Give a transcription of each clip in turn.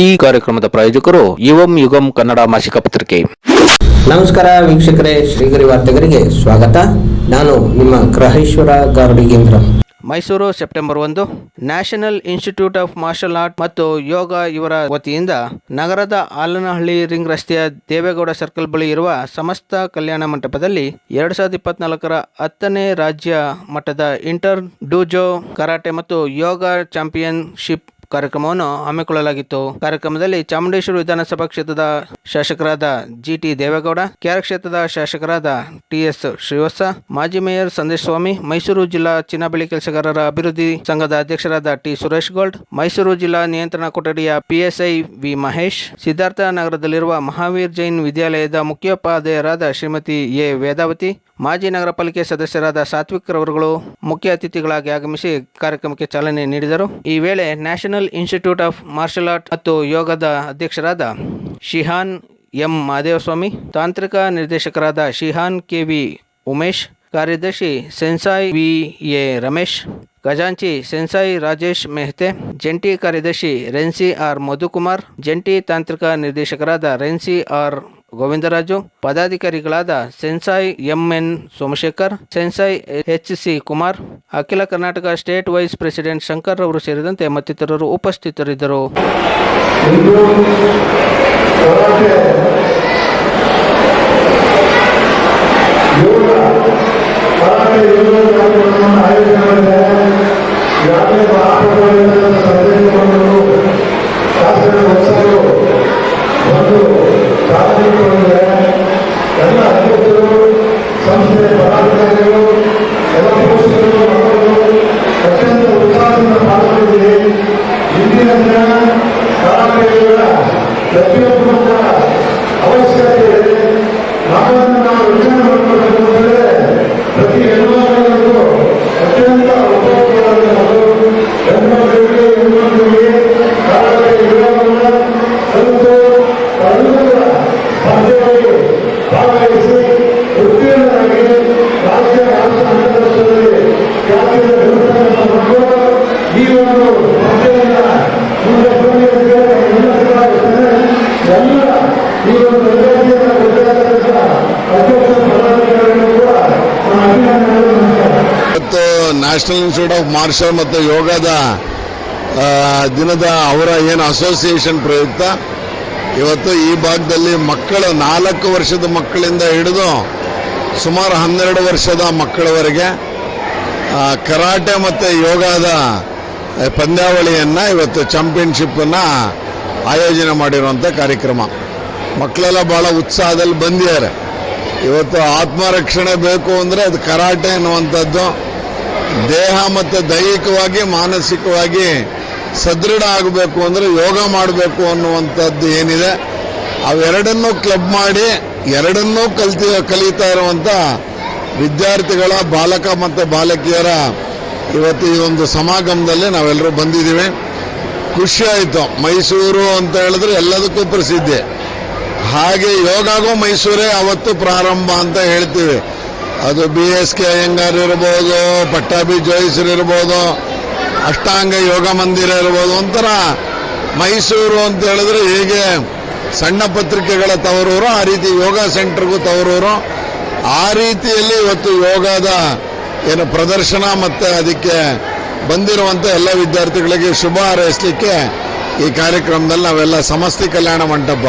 ಈ ಕಾರ್ಯಕ್ರಮದ ಪ್ರಾಯೋಜಕರು ಯುವಂ ಯುಗಂ ಕನ್ನಡ ಮಾಸಿಕ ಪತ್ರಿಕೆ. ನಮಸ್ಕಾರ ವೀಕ್ಷಕರೇ ಶ್ರೀಗರಿ ವಾರ್ತೆಗರಿಗೆ ಸ್ವಾಗತ. ನಾನು ನಿಮ್ಮ ಗ್ರಹೇಶ್ವರ ಗಾರ್ಡಿಗೇಂದ್ರ ಮೈಸೂರು ಸೆಪ್ಟೆಂಬರ್ ಒಂದು. National institute of martial art ಮತ್ತು ಯೋಗ ಇವರ ವತಿಯಿಂದ ನಗರದ ಆಲನಹಳ್ಳಿ ರಿಂಗ್ ರಸ್ತೆಯ ದೇವೇಗೌಡ ಸರ್ಕಲ್ ಬಳಿ ಇರುವ ಸಮಸ್ತ ಕಲ್ಯಾಣ ಮಂಟಪದಲ್ಲಿ ಎರಡ್ ಸಾವಿರದ ಇಪ್ಪತ್ನಾಲ್ಕರ ಹತ್ತನೇ ರಾಜ್ಯ ಮಟ್ಟದ ಇಂಟರ್ ಡೂಜೋ ಕರಾಟೆ ಮತ್ತು ಯೋಗ ಚಾಂಪಿಯನ್ಶಿಪ್ ಕಾರ್ಯಕ್ರಮವನ್ನು ಹಮ್ಮಿಕೊಳ್ಳಲಾಗಿತ್ತು. ಕಾರ್ಯಕ್ರಮದಲ್ಲಿ ಚಾಮುಂಡೇಶ್ವರಿ ವಿಧಾನಸಭಾ ಕ್ಷೇತ್ರದ ಶಾಸಕರಾದ ಜಿ ಟಿ ದೇವೇಗೌಡ, ಕೆಆರ್ ಕ್ಷೇತ್ರದ ಶಾಸಕರಾದ ಟಿ ಎಸ್ ಶ್ರೀವತ್ಸ, ಮಾಜಿ ಮೇಯರ್ ಸಂದೇಶ್ ಸ್ವಾಮಿ ಮೈಸೂರು ಜಿಲ್ಲಾ ಚಿನ್ನ ಬೆಳೆ ಕೆಲಸಗಾರರ ಅಭಿವೃದ್ಧಿ ಸಂಘದ ಅಧ್ಯಕ್ಷರಾದ ಟಿ ಸುರೇಶ್ ಗೌಡ್ ಮೈಸೂರು ಜಿಲ್ಲಾ ನಿಯಂತ್ರಣ ಕೊಠಡಿಯ ಪಿಎಸ್ಐ ವಿ ಮಹೇಶ್, ಸಿದ್ಧಾರ್ಥ ನಗರದಲ್ಲಿರುವ ಮಹಾವೀರ್ ಜೈನ್ ವಿದ್ಯಾಲಯದ ಮುಖ್ಯೋಪಾಧ್ಯಾಯರಾದ ಶ್ರೀಮತಿ ಎ ವೇದಾವತಿ ಮಾಜಿ ನಗರ ಪಾಲಿಕೆ ಸದಸ್ಯರಾದ ಸಾತ್ವಿಕ್ ರವರುಗಳು ಮುಖ್ಯ ಅತಿಥಿಗಳಾಗಿ ಆಗಮಿಸಿ ಕಾರ್ಯಕ್ರಮಕ್ಕೆ ಚಾಲನೆ ನೀಡಿದರು. ಈ ವೇಳೆ national institute of martial art ಮತ್ತು ಯೋಗದ ಅಧ್ಯಕ್ಷರಾದ ಶಿಹಾನ್ ಎಂ. ಮಾದೇವಸ್ವಾಮಿ, ತಾಂತ್ರಿಕ ನಿರ್ದೇಶಕರಾದ ಶಿಹಾನ್ ಕೆ. ವಿ. ಉಮೇಶ್, ಕಾರ್ಯದರ್ಶಿ ಸೆನ್ಸಾಯ್ ವಿ. ಎ. ರಮೇಶ್, ಖಜಾಂಚಿ ಸೆನ್ಸಾಯಿ ರಾಜೇಶ್ ಮೆಹ್ತೆ, ಜಂಟಿ ಕಾರ್ಯದರ್ಶಿ ರೆನ್ಸಿ ಆರ್. ಮಧುಕುಮಾರ್, ಜಂಟಿ ತಾಂತ್ರಿಕ ನಿರ್ದೇಶಕರಾದ ರೆನ್ಸಿ R. Govindaraju, ಪದಾಧಿಕಾರಿಗಳಾದ sensei MN Somashekar, sensei H C Kumar, Akhila Karnataka state vice president Shankar ಅವರು ಸೇರಿದಂತೆ ಮತ್ತಿತರರು ಉಪಸ್ಥಿತರಿದ್ದರು. ನ್ಯಾಷನಲ್ ಇನ್ಸ್ಟಿಟ್ಯೂಟ್ ಆಫ್ ಮಾರ್ಷಲ್ ಮತ್ತು ಯೋಗದ ದಿನದ ಅವರ ಏನು ಅಸೋಸಿಯೇಷನ್ ಪ್ರಯುಕ್ತ, ಇವತ್ತು ಈ ಭಾಗದಲ್ಲಿ ಮಕ್ಕಳು, ನಾಲ್ಕು ವರ್ಷದ ಮಕ್ಕಳಿಂದ ಹಿಡಿದು ಸುಮಾರು ಹನ್ನೆರಡು ವರ್ಷದ ಮಕ್ಕಳವರೆಗೆ ಕರಾಟೆ ಮತ್ತು ಯೋಗದ ಪಂದ್ಯಾವಳಿಯನ್ನು ಇವತ್ತು ಚಾಂಪಿಯನ್ಶಿಪ್ಪನ್ನು ಆಯೋಜನೆ ಮಾಡಿರುವಂಥ ಕಾರ್ಯಕ್ರಮ. ಮಕ್ಕಳೆಲ್ಲ ಭಾಳ ಉತ್ಸಾಹದಲ್ಲಿ ಬಂದಿದ್ದಾರೆ. ಇವತ್ತು ಆತ್ಮರಕ್ಷಣೆ ಬೇಕು ಅಂದರೆ ಅದು ಕರಾಟೆ ಅನ್ನುವಂಥದ್ದು ದೇಹ ಮತ್ತು ದೈಹಿಕವಾಗಿ, ಮಾನಸಿಕವಾಗಿ ಸದೃಢ ಆಗಬೇಕು ಅಂದರೆ ಯೋಗ ಮಾಡಬೇಕು ಅನ್ನುವಂಥದ್ದು ಏನಿದೆ. ಅವೆರಡನ್ನೂ ಕ್ಲಬ್ ಮಾಡಿ, ಎರಡನ್ನೂ ಕಲ್ತಿ, ಕಲಿತಾ ಇರುವಂಥ ವಿದ್ಯಾರ್ಥಿಗಳ ಬಾಲಕ ಮತ್ತು ಬಾಲಕಿಯರ ಇವತ್ತು ಈ ಒಂದು ಸಮಾಗಮದಲ್ಲಿ ನಾವೆಲ್ಲರೂ ಬಂದಿದ್ದೀವಿ. ಖುಷಿ ಆಯಿತು. ಮೈಸೂರು ಅಂತ ಹೇಳಿದ್ರೆ ಎಲ್ಲದಕ್ಕೂ ಪ್ರಸಿದ್ಧಿ. ಹಾಗೆ ಯೋಗಾಗೂ ಮೈಸೂರೇ ಅವತ್ತು ಪ್ರಾರಂಭ ಅಂತ ಹೇಳ್ತೀವಿ. ಅದು ಬಿ ಎಸ್ ಕೆ ಅಯ್ಯಂಗಾರ್ ಇರ್ಬೋದು ಪಟ್ಟಾಭಿ ಜೋಯಿಸರು ಇರ್ಬೋದು, ಅಷ್ಟಾಂಗ ಯೋಗ ಮಂದಿರ ಇರ್ಬೋದು, ಒಂಥರ ಮೈಸೂರು ಅಂತ ಹೇಳಿದ್ರೆ ಹೇಗೆ ಸಣ್ಣ ಪತ್ರಿಕೆಗಳ ತವರೂರು, ಆ ರೀತಿ ಯೋಗ ಸೆಂಟರ್ಗೂ ತವರೂರು. ಆ ರೀತಿಯಲ್ಲಿ ಇವತ್ತು ಯೋಗದ ಏನು ಪ್ರದರ್ಶನ ಮತ್ತು ಅದಕ್ಕೆ ಬಂದಿರುವಂಥ ಎಲ್ಲ ವಿದ್ಯಾರ್ಥಿಗಳಿಗೆ ಶುಭ ಹಾರೈಸಲಿಕ್ಕೆ ಈ ಕಾರ್ಯಕ್ರಮದಲ್ಲಿ ನಾವೆಲ್ಲ ಸಮಸ್ತಿ ಕಲ್ಯಾಣ ಮಂಟಪ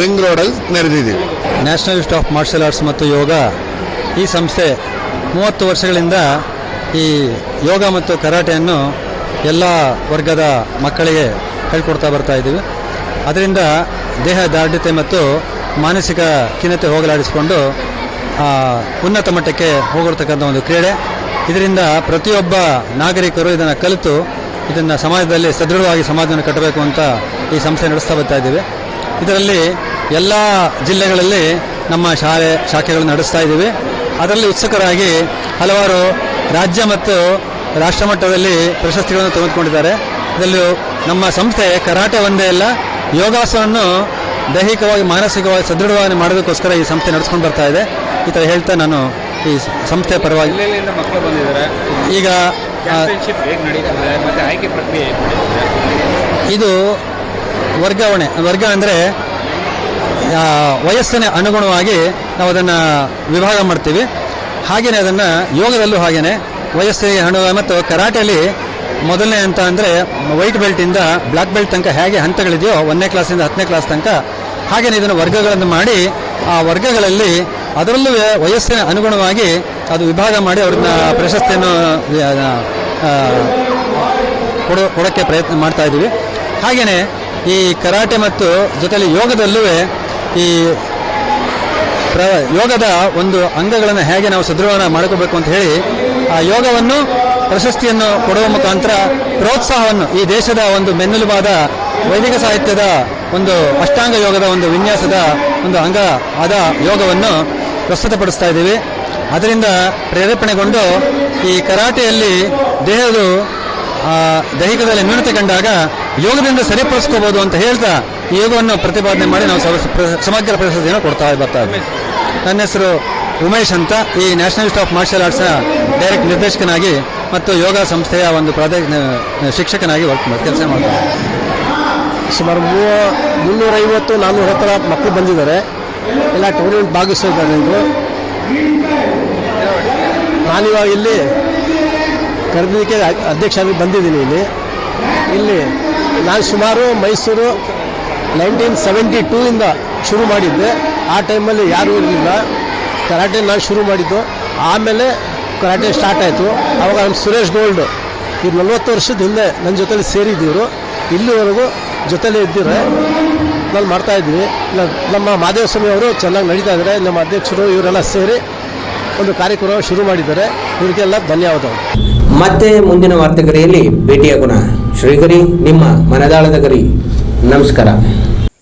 ರಿಂಗ್ ರೋಡಲ್ಲಿ ನೆರೆದಿದ್ದೀವಿ. National institute of martial arts ಮತ್ತು ಯೋಗ ಈ ಸಂಸ್ಥೆ ಮೂವತ್ತು ವರ್ಷಗಳಿಂದ ಈ ಯೋಗ ಮತ್ತು ಕರಾಟೆಯನ್ನು ಎಲ್ಲ ವರ್ಗದ ಮಕ್ಕಳಿಗೆ ಹೇಳ್ಕೊಡ್ತಾ ಬರ್ತಾ ಇದ್ದೀವಿ. ಅದರಿಂದ ದೇಹ ದಾರ್ಢ್ಯತೆ ಮತ್ತು ಮಾನಸಿಕ ಖಿನ್ನತೆ ಹೋಗಲಾಡಿಸಿಕೊಂಡು ಉನ್ನತ ಮಟ್ಟಕ್ಕೆ ಹೋಗಿರ್ತಕ್ಕಂಥ ಒಂದು ಕ್ರೀಡೆ. ಇದರಿಂದ ಪ್ರತಿಯೊಬ್ಬ ನಾಗರಿಕರು ಇದನ್ನು ಕಲಿತು, ಇದನ್ನು ಸಮಾಜದಲ್ಲಿ ಸದೃಢವಾಗಿ ಸಮಾಜವನ್ನು ಕಟ್ಟಬೇಕು ಅಂತ ಈ ಸಂಸ್ಥೆ ನಡೆಸ್ತಾ ಬರ್ತಾ ಇದ್ದೀವಿ. ಇದರಲ್ಲಿ ಎಲ್ಲ ಜಿಲ್ಲೆಗಳಲ್ಲಿ ನಮ್ಮ ಶಾಲೆ ಶಾಖೆಗಳನ್ನು ನಡೆಸ್ತಾ ಇದ್ದೀವಿ. ಅದರಲ್ಲಿ ಉತ್ಸುಕರಾಗಿ ಹಲವಾರು ರಾಜ್ಯ ಮತ್ತು ರಾಷ್ಟ್ರ ಮಟ್ಟದಲ್ಲಿ ಪ್ರಶಸ್ತಿಗಳನ್ನು ತೆಗೆದುಕೊಂಡಿದ್ದಾರೆ. ಇದರಲ್ಲೂ ನಮ್ಮ ಸಂಸ್ಥೆ ಕರಾಟೆ ಒಂದೇ ಅಲ್ಲ ಯೋಗಾಸನವನ್ನು ದೈಹಿಕವಾಗಿ ಮಾನಸಿಕವಾಗಿ ಸದೃಢವಾಗಿ ಮಾಡೋದಕ್ಕೋಸ್ಕರ ಈ ಸಂಸ್ಥೆ ನಡೆಸ್ಕೊಂಡು ಬರ್ತಾ ಇದೆ. ಈ ಥರ ಹೇಳ್ತಾ ನಾನು ಈ ಸಂಸ್ಥೆ ಪರವಾಗಿ ಮಕ್ಕಳು ಬಂದಿದ್ದಾರೆ. ಈಗ ಆಯ್ಕೆ ಪ್ರಕ್ರಿಯೆ ಇದು ವರ್ಗಾವಣೆ ವರ್ಗ ಅಂದರೆ ವಯಸ್ಸಿನ ಅನುಗುಣವಾಗಿ ನಾವು ಅದನ್ನು ವಿಭಾಗ ಮಾಡ್ತೀವಿ. ಹಾಗೆಯೇ ಅದನ್ನು ಯೋಗದಲ್ಲೂ ಹಾಗೆಯೇ ವಯಸ್ಸಿಗೆ ಹಣ ಮತ್ತು ಕರಾಟೆಯಲ್ಲಿ ಮೊದಲನೇ ಹಂತ ಅಂದರೆ ವೈಟ್ ಬೆಲ್ಟಿಂದ ಬ್ಲ್ಯಾಕ್ ಬೆಲ್ಟ್ ತನಕ ಹೇಗೆ ಹಂತಗಳಿದೆಯೋ ಒಂದನೇ ಕ್ಲಾಸಿಂದ ಹತ್ತನೇ ಕ್ಲಾಸ್ ತನಕ ಹಾಗೆಯೇ ಇದನ್ನು ವರ್ಗಗಳನ್ನು ಮಾಡಿ, ಆ ವರ್ಗಗಳಲ್ಲಿ ಅದರಲ್ಲೂ ವಯಸ್ಸಿನ ಅನುಗುಣವಾಗಿ ಅದು ವಿಭಾಗ ಮಾಡಿ ಅವ್ರನ್ನ ಪ್ರಶಸ್ತಿಯನ್ನು ಕೊಡೋ, ಕೊಡೋಕ್ಕೆ ಪ್ರಯತ್ನ ಮಾಡ್ತಾ ಇದ್ದೀವಿ. ಹಾಗೆಯೇ ಈ ಕರಾಟೆ ಮತ್ತು ಜೊತೆಯಲ್ಲಿ ಯೋಗದಲ್ಲೂ ಈ ಯೋಗದ ಒಂದು ಅಂಗಗಳನ್ನು ಹೇಗೆ ನಾವು ಸದೃಢ ಮಾಡ್ಕೋಬೇಕು ಅಂತ ಹೇಳಿ, ಆ ಯೋಗವನ್ನು ಪ್ರಶಸ್ತಿಯನ್ನು ಕೊಡುವ ಮುಖಾಂತರ ಪ್ರೋತ್ಸಾಹವನ್ನು ಈ ದೇಶದ ಒಂದು ಬೆನ್ನೆಲುಬಾದ ವೈದಿಕ ಸಾಹಿತ್ಯದ ಒಂದು ಅಷ್ಟಾಂಗ ಯೋಗದ ಒಂದು ವಿನ್ಯಾಸದ ಒಂದು ಅಂಗ ಆದ ಯೋಗವನ್ನು ಪ್ರಸ್ತುತಪಡಿಸ್ತಾ ಇದ್ದೀವಿ. ಅದರಿಂದ ಪ್ರೇರೇಪಣೆಗೊಂಡು ಈ ಕರಾಟೆಯಲ್ಲಿ ದೇಹದ ದೈಹಿಕದಲ್ಲಿ ನ್ಯೂನತೆ ಕಂಡಾಗ ಯೋಗದಿಂದ ಸರಿಪಡಿಸ್ಕೋಬಹುದು ಅಂತ ಹೇಳ್ತಾ ಯೋಗವನ್ನು ಪ್ರತಿಪಾದನೆ ಮಾಡಿ ನಾವು ಸಮಗ್ರ ಪ್ರಶಸ್ತಿಯನ್ನು ಕೊಡ್ತಾ ಬರ್ತಾ ಇದ್ದೀವಿ ನನ್ನ ಹೆಸರು ಉಮೇಶ್ ಅಂತ. ಈ ನ್ಯಾಷನಲ್ ಇನ್ಸ್ಟಿಟ್ಯೂಟ್ ಆಫ್ ಮಾರ್ಷಲ್ ಆರ್ಟ್ಸ್ನ ಡೈರೆಕ್ಟ್ ನಿರ್ದೇಶಕನಾಗಿ ಮತ್ತು ಯೋಗ ಸಂಸ್ಥೆಯ ಒಂದು ಪ್ರಾದೇ ಶಿಕ್ಷಕನಾಗಿ ವರ್ಕ್ ಕೆಲಸ ಮಾಡ್ತಾರೆ ಸುಮಾರು ಮೂವ ಮುನ್ನೂರೈವತ್ತು ನಾನ್ನೂರ ಹತ್ತರ ಮಕ್ಕಳು ಬಂದಿದ್ದಾರೆ. ಎಲ್ಲ ಟೂರ್ನಮೆಂಟ್ ಭಾಗಿಸ್ತಾರೆ ಎಂದು ನಾನಿವಾಗ ಇಲ್ಲಿ ಕರೆದಿದ್ದಕ್ಕೆ ಅಧ್ಯಕ್ಷರಾಗಿ ಬಂದಿದ್ದೀನಿ ಇಲ್ಲಿ. ಇಲ್ಲಿ ನಾನು ಸುಮಾರು ಮೈಸೂರು ನೈನ್ಟೀನ್ ಸೆವೆಂಟಿ ಟೂ ಇಂದ ಶುರು ಮಾಡಿದ್ದೆ. ಆ ಟೈಮಲ್ಲಿ ಯಾರೂ ಇರಲಿಲ್ಲ. ಕರಾಟೆ ನಾನು ಶುರು ಮಾಡಿದ್ದು. ಆಮೇಲೆ ಕರಾಟೆ ಸ್ಟಾರ್ಟ್ ಆಯಿತು. ಆವಾಗ ನಮ್ಮ ಸುರೇಶ್ ಗೋಲ್ಡ್ ಇವ್ರು ನಲ್ವತ್ತು ವರ್ಷದ ಹಿಂದೆ ನನ್ನ ಜೊತೆಲಿ ಸೇರಿದ್ದೀವರು ಇಲ್ಲಿವರೆಗೂ ಜೊತೆಲೇ ಇದ್ದಿದ್ರೆ ನಾನು ಮಾಡ್ತಾ ಇದ್ವಿ. ನಮ್ಮ ಮಾದೇವ ಸ್ವಾಮಿ ಅವರು ಚೆನ್ನಾಗಿ ನಡೀತಾ ಇದ್ದಾರೆ ನಮ್ಮ ಅಧ್ಯಕ್ಷರು ಇವರೆಲ್ಲ ಸೇರಿ ಒಂದು ಕಾರ್ಯಕ್ರಮ ಶುರು ಮಾಡಿದ್ದಾರೆ. ಇವರಿಗೆಲ್ಲ ಧನ್ಯವಾದಗಳು ಮತ್ತೆ ಮುಂದಿನ ವಾರ್ತೆಗರಿಯಲ್ಲಿ ಭೇಟಿಯಾಗೋಣ. ಶ್ರೀಗರಿ, ನಿಮ್ಮ ಮನದಾಳದ ಗರಿ. ನಮಸ್ಕಾರ.